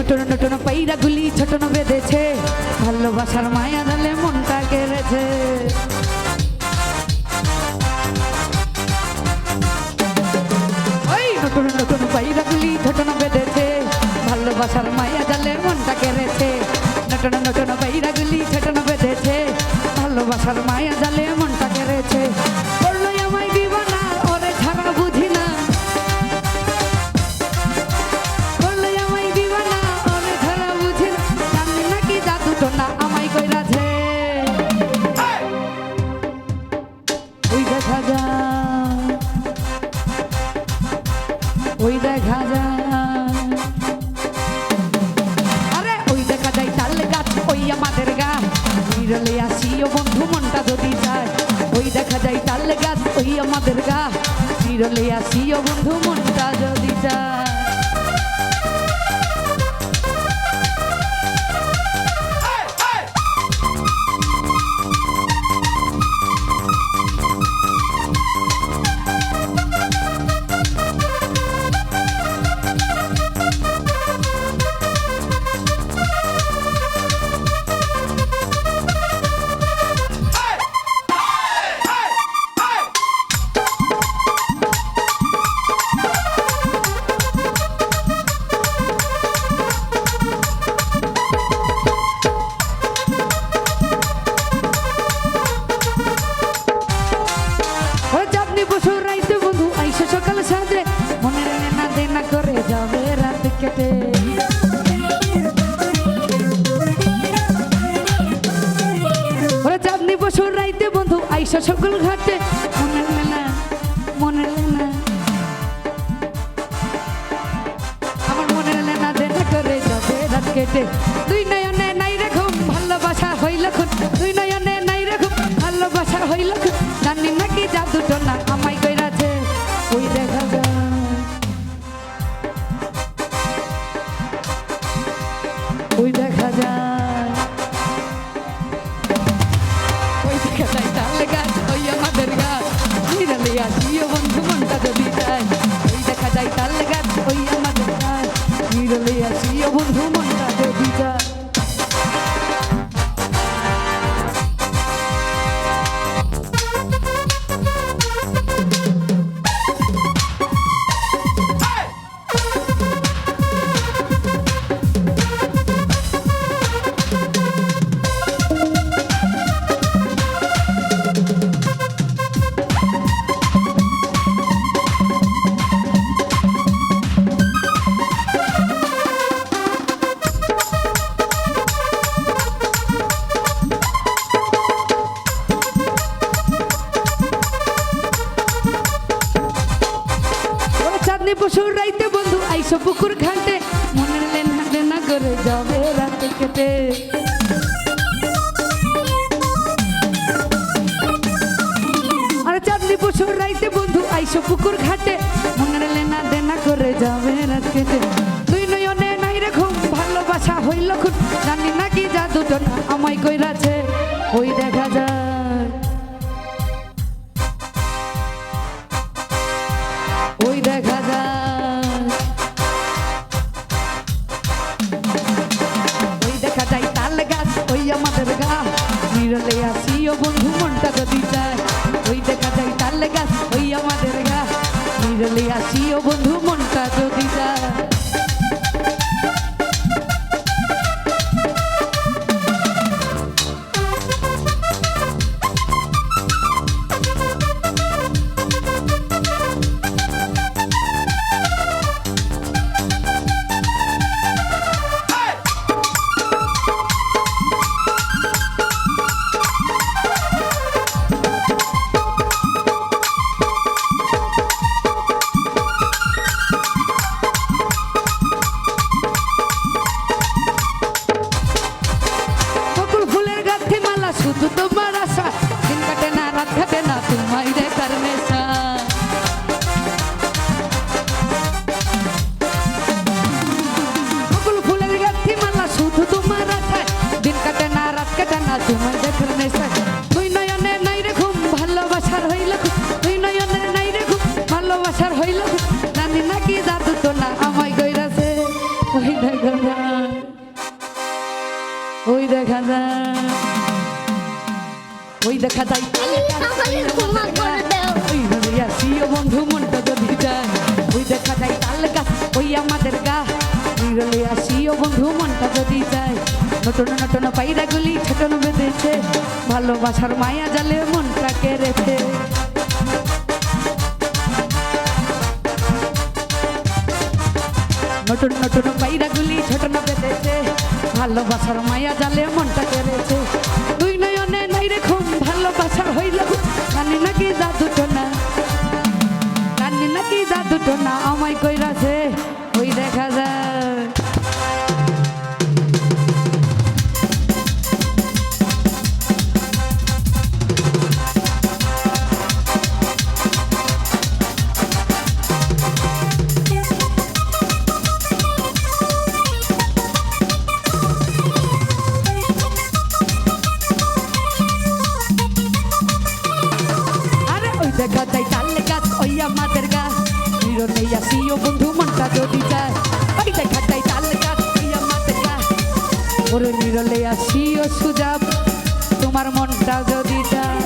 Chhoton Norton পাইরা গুলি ছোটন বেঁধেছে। ভালোবাসার মায়া দলে মনটা কেড়েছে ওই দেখা যায়। ওই দেখা যায় তাল গাছ, ওই আমাদের গা বিরলে আসি ও বন্ধু ওই দেখা যায় বন্ধু, মনটা যাবে রাত কেটে ওরে চাঁদনি বসু রাইতে, বন্ধু, আইসে সকাল ঘাটে। মনে না মনে না। আমার মনে না দেনা করে যাবে রাত কেটে। দুই নয়নে নাই রেখুম ভালোবাসা হইল খুন দুই নয়নে নাই রেখুম ভালোবাসা হইল খুন জানি নাকি জাদুটো না আমায় রাইতে বন্ধু, আইসো পুকুর ঘাটে। মনের লেনা না করে যাবে রাতে কেটে আর চাঁদনি পশুর রাইতে বন্ধু, আইসো পুকুর ঘাটে। ভালোবাসার হইল জানি নাকি জাদু তো না আমায় গইরাছে ওই দেখা যায় দেখা যায় ওই দেখা যায় ওই ক্ষমা আমাদের করে গাছ। দাও। ওই ভাবে আসিও বন্ধু মনটা যদি যায় ওই দেখা যায় তাল গাছ ওই আমাদের গা নিরলে আসিও বন্ধু মনটা যদি যায় নতুন নতুন পায়রা গুলি ছোটন বেঁধেছে ভালোবাসার মায়া জালে মনটা কেড়েছে নতুন নতুন পাইরা গুলি না পেতেছে। ভালোবাসার মায়া জালে মনটা কেড়েছে। আসিও বন্ধু মনটা যদি যায় বাড়িতে খাটাই যায় তাল ওই আমাদের গাছ ওরে নিরলে আসিও সুজাব তোমার মনটা যদি যায়